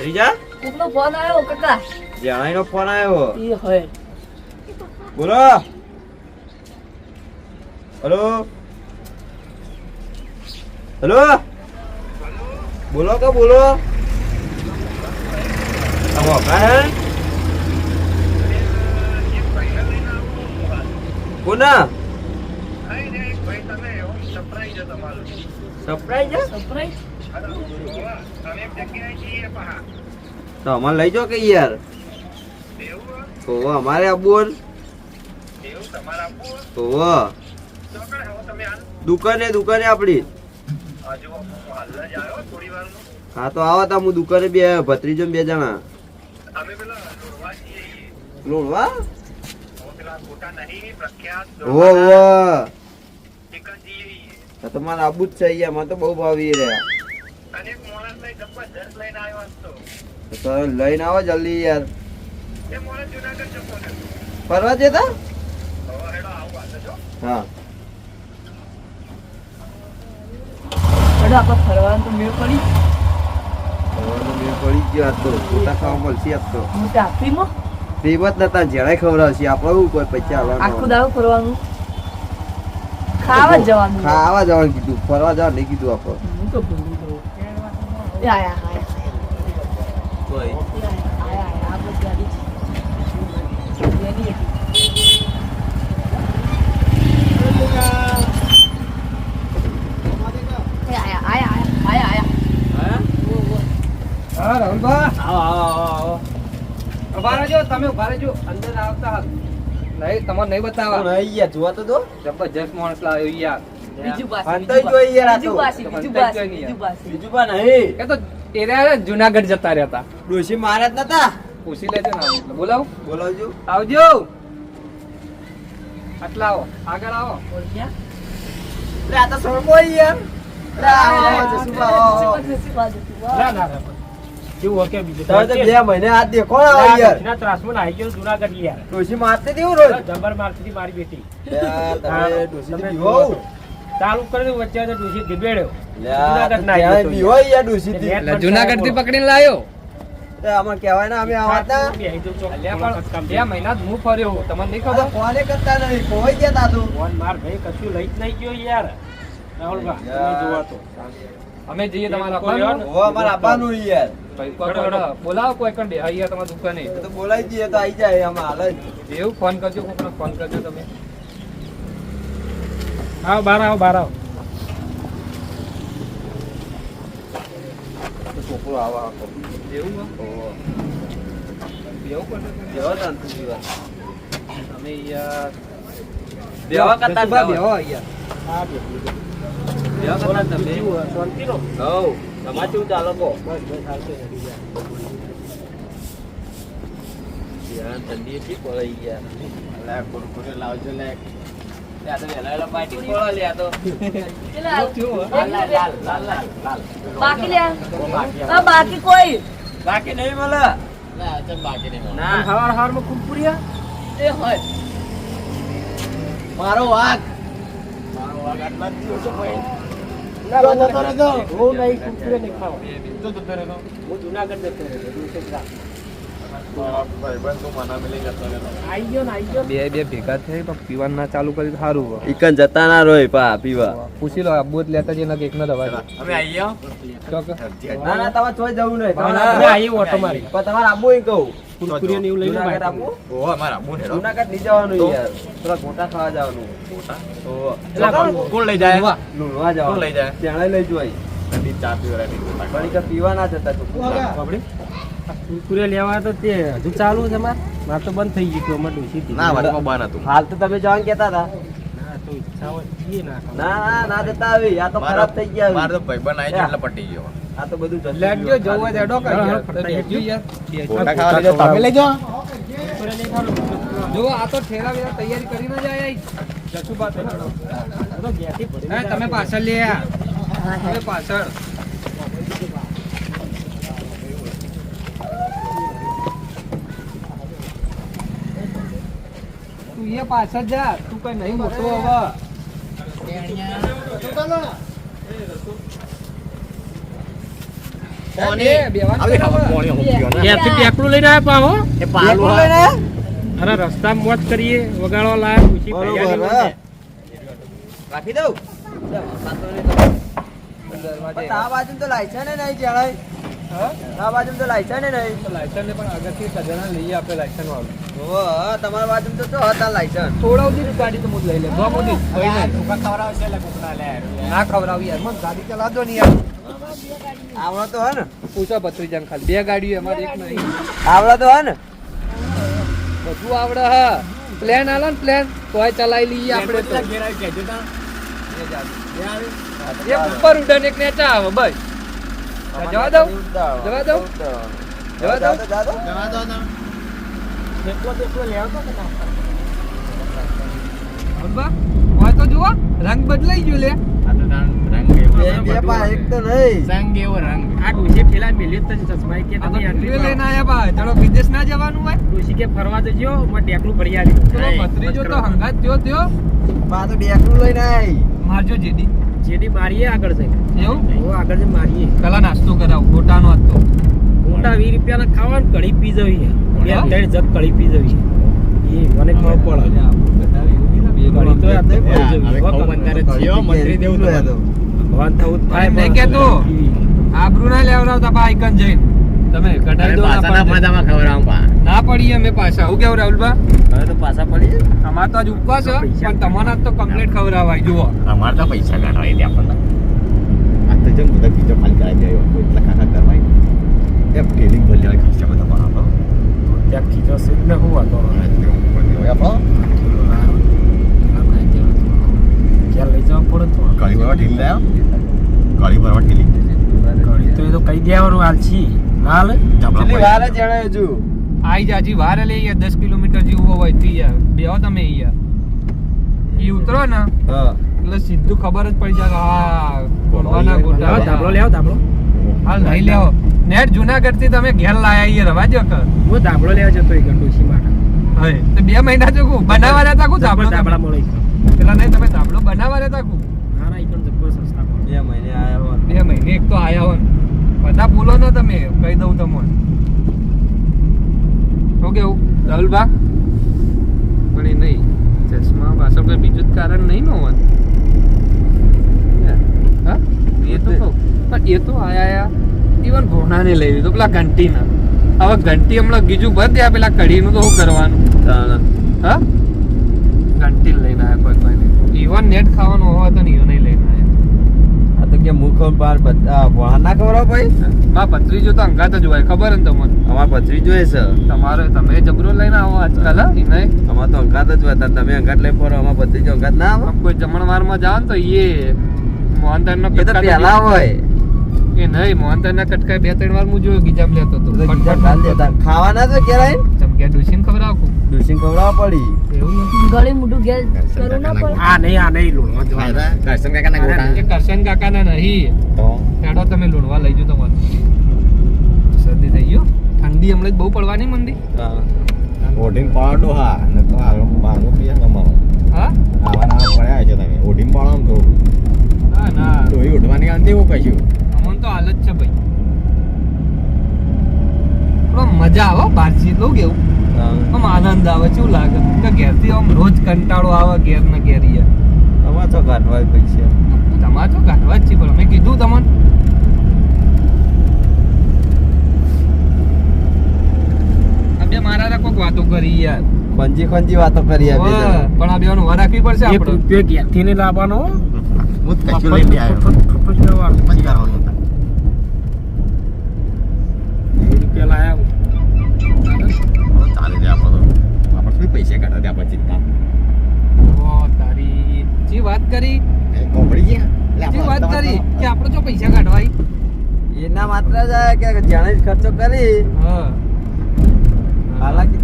ભત્રીજા? કોકનો ફોન આવ્યો કાકા? જણાઈનો ફોન આવ્યો. એ હોય બોલો. હલો હલો બોલો કે બોલો. આ મોકા હે? કોના? સરપ્રાઈઝ સરપ્રાઈઝ તો અમારે લઈ જાઓ કે યાર? ઓવો અમારે આબુ ઓવો દુકાને દુકાને આપડી. હા, તો આવો તા હું દુકાને બે ભત્રીજો બે જણા. લોણવા ઓવો આ આબુ જ છે અહીંયા મને તો બહુ ભાવી રહ્યા. તો લઈને આવો જલ્દી યાર. ફરવા જતા? હા. આપણે ફરવાનું તો મેળ પડી. ફરવાનો મેળ પડી ગયો તો. ફોટા ખાવા મળશે આજ તો. નતા જણાય ખવડાવશે. આપણે શું કોઈ પૈસા આખું આવવાનો ફરવાનું? ખાવા જવાનું. ખાવા જવાનું કીધું. ફરવા જવાનું નહીં કીધું આપણે. હું તો ja, રહેજો તમે ઊભા રહેજો. અંદર આવતા નહીં તમારે નહીં બતાવવા. જોવા તો દો. જબરજસ્ત માણસ લાવ્યો યાર. બીજું બાસી ફાંતાઈ જોઈ યાર આ તો. બીજું બાસી બીજું બાસી બીજું બાસી. બીજું પણ નહીં એ તો એ રહ્યા ને જુનાગઢ જતા રહેતા. ડોશી મહારાજ નતા? પૂછી લેજો ને બોલાવ? બોલાવજો. આવજો. આટલા આવો. આગળ આવો. આ તો સરબો યાર બે મહિને હાથ દેખો ને આવો યાર. ના ત્રાસમાં નાહી ગયો જુનાગઢ યાર. ડોશી મારતી હતી હું રોજ? જબર મારતી મારી બેટી. ચાલુ કરી વચ્ચે તો ડૂસી ધીબેડ્યો જુનાગઢથી. પકડીને લાવ્યો આમાં કહેવાય ને અમે આવા હતા બેહી જાઉં ચોક અલ્યા ચોક કામ પણ બે મહિના હું ફર્યો તમને નહીં ખબર? કોને કરતા નહીં કોઈ ગયા તા ફોન માર ભાઈ કશું લઈ જ નહીં ગયો યાર. અમે જઈએ તમારા આપવાનું. ઓ અમારા આબાનું યાર. બોલાવો કોઈ કણ બે અહીંયા તમારા દુકાને. તો બોલાવી દઈએ તો આઈ જાય આમાં હાલ જ. એવું? ફોન કરજો ફોન કરજો તમે. આવો બાર આવો બાર આવો તો છોકરો આવા આખો. એવું હે? ઓહો. બેવું પડે છે. જેવો તાન તું જીવન. તમે યાર બેવા કરતા જસુભા બેવા. બેહો અહીંયા. હા બેઠું બેવા કરતા તમે. બીજું શાંતિનો હઉ. તમારે કેવું ચાલે કહો? બસ બસ હાલશે હેડી યાર. યાર, ઠંડી એટલી પડે યાર. લે, કુરકુરે લાવજો લે. બાકી લે બાકી આ બાકી કોઈ. બાકી નહીં મળે ના હવાર હવારમાં કુરકુરિયા એ હોય. મારો વાઘ. મારો વાઘ આટલા ના હું નહીં કુરકુરે નહીં ખાવા. હું જુનાગઢ જતો રહ્યો બે બે ભેગા થઈ પણ પીવાનું ના ચાલુ કરી સારું હોય. જતા ના રોય પા પીવા. પૂછી લો આબુ લેતા જઈને એક ના દવા અમે ના ના તમારે ચોય જવું નહીં. તમારે આવીએ ઓટો મારી પણ તમારે આબુ ઈ કહું. કુરકુરિયા ને એવું લઈને જુનાગઢ બહાર આબુ? જુનાગઢ નહીં જવાનું યાર. થોડા ગોટા ખાવા જવાનું. ઓહો. કોણ લઈ જાય? લુણવા જવાનું. કોણ લઈ જાય? ત્યાં લઈ જોઈ પણ ઈ કે પીવા ના જતા તું કુરકુરે લેવા તો તે હજુ ચાલુ છે માર માર તો બંધ થઈ ગયું હતું અમાર ડોશી ના વાડીમાં બાન હતું હાલ તો તમે જવાનું કેતા હતા. ના તો ઈચ્છા હોય તો જઈએ ના. ખાવા. ના ના ના જતા આવી. આ તો ખરાબ થઈ ગયા મારે આવી. તો ભાઈબંધ આવી ગયો એટલે પટી ગયો. આ તો બધું જતું લેજો રહ્યું. તો એડો કરી હા, યાર. હા, તો બેસજો યાર. ગોટા ખાવા લઈ જાઓ, તમે પાછળ જાઓ કુરકુરે નહીં ખાવાનું. જો આ તો ઠેલા વેલા તૈયારી કરીને જ આયા જસુબા તો. આ તો ઘેરથી ભરીને હા, તમે પાછળ લે આ. તમે પાછળ તું એ પાછળ જા. તું કઈ નહીં મોટો હવે. રસ્તા મોજ કરીએ વગાડવા લાયા ખુશી બરોબર, ભૈયાની હા. મોજે. રાખી દઉં? આ બાજુ તો લાયસન્સ નહીં જણાય? આ બાજુ તો લાયસન્સ નહીં. તો લાયસન્સ ને પણ આગળથી સજાના લઈએ આપણે લાયસન્સ વાળું. ઓ તમારા બાજુ તો તો હતા લાયસન થોડા સુધી ગાડી તો હું લઈ લે. જો મોટી કોઈ નહીં. ટૂંકા ખવડાવશે એટલે કોકના લે. ના ખવડાવી યાર. મને ગાડી ચલા દો ને યાર. આવડો તો હે ને. પૂછો ભત્રીજાને ખાલી. બે ગાડીઓ અમારે એક નહીં. આવડો તો હે ને. બધું આવડે હા. પ્લેન આલો ને પ્લેન તોય ચલાવી લઈએ આપણે તો તા. ઉપર ઉડન એક નેચા આવે બસ. જવા દઉં જવા દઉં જવા દઉં જવા દો. ને. હંભા? હોય તો જુઓ રંગ બદલાઈ ગયો લે. આ તો રંગ બે બે પા એક તો નહીં. રંગ એવો રંગ. આ ડોશી પેલા મેલ્યો જ તને ચશ્મા કે આ તમે આટલી લઈને આયા બા. ચલો વિદેશ ના જવાનું હોય. ડોશી કે ફરવા જજો માં ટેકલું ભરી આવી. ચલો ભત્રીજો તો હંગાત થયો થયો. પા તો ડેકલું લઈને આવી મારજો જેડી. જેડી મારીએ આગળ છે એવું? હું આગળ છે મારીએ. પેલા નાસ્તો કરાવ ગોટાનો હતો. ગોટા વીસ રૂપિયાના ખાવાનું કઢી પી જવી બે? ત્રણ જગ કઢી પી જવી એ મને ખબર પડે. આબરૂ ના લેવડાવતા આઈકન જઈને. તમે કઢાઈ દો ના મજામાં ખવડાવું પા. ના પડીએ અમે પાછા હું કેવું રાહુલબા હવે તો પાછા પડી જાય. અમાર તો આજ ઉપવાસ છે પણ તમારા તો કમ્પ્લીટ ખવડાવાય જુઓ અમારે તો પૈસા કાઢવાય દે આપણને. આ તો જેમ બધા બીજો ખાલી કરાવી દેવાય. કોઈ એટલા કાકા કરવાય. એમ ટેલિંગ ભરી લેવાય ખર્ચા બધા પણ તો. ત્યાં ખીચોશે જ ને હું વાતો આપણો ક્યાં લઈ જવા પડે તો ગાડી ભરવા ઢીલ લે આમ. ગાડી ભરવા ઢીલી. કઢી તો એ તો કઈ દેવાનું હાલ છી હાલ કેટલી વાર જણાય હજુ? આઈ જાજી વાર લે યાર દસ કિલોમીટર જેવું હોય તો યાર બેહો તમે યાર ઈ ઉતરો ને. હા. એટલે સીધું ખબર જ પડી જાય હા ગોળવાના ગોટા ધાબળો લેવો ધાબળો હાલ નહીં લેવો. નેટ જુનાગઢથી તમે ઘેર લાયા યાર રવાજો કે. હું ધાબળો લેવા જતો એક ડોશી માટે હે તો બે મહિના જો કુ બનાવવા રહેતા કુ ધાબળો ધાબળા? મળે પેલા નહીં તમે ધાબળો બનાવવા રહેતા કુ? ના ના એ પણ જબ્બર સસ્તા બે મહિને આયા હો બે મહિને એક તો આયા હો ને. બધા ભૂલો ના તમે કહી દઉં તમને. શું કેવું? રાહુલબા પણ એ નહીં. ચશ્મા પાછળ કોઈ બીજું જ કારણ નહીં ને હોવાનું. હા? એ તો કહું. પણ એ તો આયા આયા. ઇવન ઘોડાને લઈ લીધું. પેલા ઘંટીના. હવે ઘંટી હમણાં બીજું બંધ આ પેલા કઢીનું તો શું કરવાનું. હા? ઘંટી લઈને આયા કોઈ કોઈ ઇવન નેટ ખાવાનું હોવા તો નહીં નહીં લઈને આ તો કે મુખ બધા ખબર ભાઈ? બા તો અંગાત જ હોય ખબર ને તમને? અમાર પથરી જોઈએ છે. તમારે તમે જબરો લઈને આવો આજકાલ નહીં? અમાર તો અંગાત જ હોય તમે અંગાત લઈ ફરો અમાર પથરી જો અંગાત ના આવે. કોઈ જમણવારમાં જાઓ ને તો એ મોહનદાર નો એ હોય. એ નહીં મોહનદાર ના કટકા બે ત્રણ વાર હું જોયો ગીજામ લેતો તો. ગીજા ખાલ દેતા. ખાવાના તો ઘેરાય ચમક્યા ડુસીને ખબર આવું ડુસિંગ ખવડાવવા પડી. એવું નથી. ગળે મોઢું ઘેર કરવું ના પડે. આ નહીં આ નહીં લોણવા રા. કરશન કાકાના ગોટા. એ કરશન કાકા ના નહીં. તો? પેડો તમે લુણવા લઈ જો તમારે. શરદી થઈ ગયો ઠંડી હમણાં જ બહુ પડવાની મંડી ઓઢીને પાડો હા ને તો આગળ ભાગો પીએ કમાવો હા? આવા ના પડ્યા છે તમે. ઓઢીને પાડો આમ થોડું. ના ના. ડોહી ઉઠવાની આમ તેવું કહીશું અમને તો હાલત છે ભાઈ. મજા આવે બહારથી લો કેવું. આમ આનંદ આવે. શું લાગે? કે ઘેરથી આમ રોજ કંટાળો આવે ઘેર ને ઘેર યાર. તો કાઢવા પૈસા તમારે તો કાઢવા જ છે પણ મેં કીધું તમને. બે મારા કોઈક વાતો કરી યાર. ખંજી ખંજી વાતો કરી જણા. પણ આ બેવાનું વાર રાખવી પડશે એક આપણે. રૂપિયો ઘેરથી નહીં લાવવાનો. હું કશું લઈને આવ્યો ફટફટ જવાનું. પછી કરવાનું હતા. એક રૂપિયા લાયા હવે ચાલે છે આપણો તો આપણે શું પૈસા કાઢવા ચિંતા તારી જી વાત કરી? ગયા? એટલે વાત કરી કે આપણે જો પૈસા કાઢવાય? એના માત્ર જ કે જાણે જ ખર્ચો કરી. હા. હાલાકી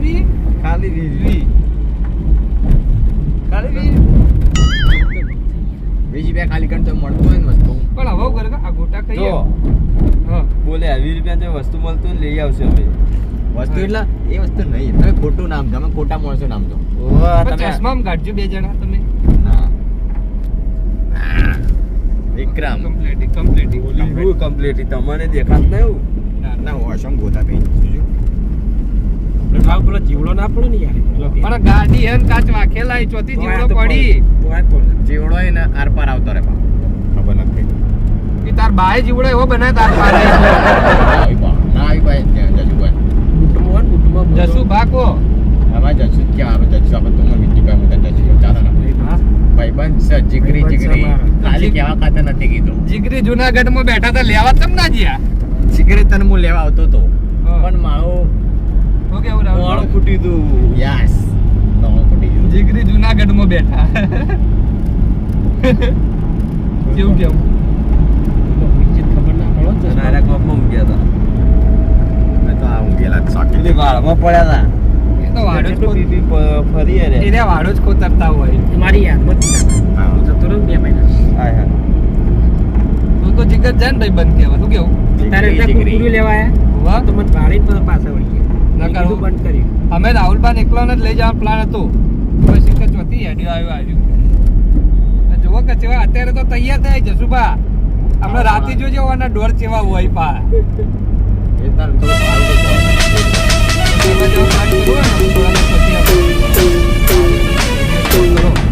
વી? ખાલી વીજળી ખાલી વીજળી વીસ રૂપિયા ખાલી કરતો મળતો હોય ને વસ્તુ. પણ હવે આ ગોટા હા. બોલે વીસ રૂપિયા જે વસ્તુ મળતું હોય લઈ આવશે અમે વસ્તુ એટલે એ વસ્તુ નહીં તમે ખોટું નામ તમે ખોટા માણસો નામ પણ તમે ચશ્મામાં કાઢજો બે જણા તમે ના વિક્રમ કમ્પ્લીટ કમ્પ્લીટ હું કમ્પ્લીટ તમને દેખાત ના એવું ના ઓશમ ગોતા પી ભાવ પેલો જીવડો ના પડે ને યાર પણ ગાડી હેન કાચ વાખેલા એ ચોથી જીવડો પડી. જીવડો એના ને આર પાર આવતો રે ખબર નથી તાર બાય જીવડો એવો બનાય તાર પાર ના આવી બા જજુ આવી બુટમાં હોય બધો- જસુ ભાગો આમાં જશુ જ ક્યાં આવે જશુ આપણે તું મીઠી ભાઈ મુદા જશુ ચાલો ને ભાઈબંધ સર જીગરી જીગરી. ખાલી કેવા ખાતે નથી કીધું જીગરી જુનાગઢમાં બેઠા તા લેવા તમ ના જ્યા જીગરી તને હું લેવા આવતો તો. પણ મારું હું કેવું મોડું રાહુલ ફૂટી દઉં યસ નવો ફૂટી ગયું જીગરી જુનાગઢમાં બેઠા કેવું કેવું ખબર ના પડે ને. અને કોપમાં મૂક્યા હતા તો આ ઊંઘેલા જ શાકી વાળમાં પડ્યા હતા એ તો વાડો જ બીબી ફરી રે. એને વાડો જ કોતરતા હોય. મારી યાદમાં હા. જતો રહ્યો ને બે મહિના. હાય હાય. તું તો જીગર જાય ને ભાઈ બંધ કેવા શું કેવું? તારે ત્યાં. કુરકુરી લેવા આયા વાહ. તો મને ભાડીને પાછા પાછા વળી ગયા. ના મેં કરું. કીધું બંધ કર્યું. અમે રાહુલભાઈ એકલોને જ લઈ જવાનો પ્લાન હતો. પછી કે ચોથી હેડ્યો આવ્યો આજુ. જુઓ કે અત્યારે તો તૈયાર થાય જસુભા આપણે રાતે જોજો ઓના ડોર ચેવા હોય પા Thank you.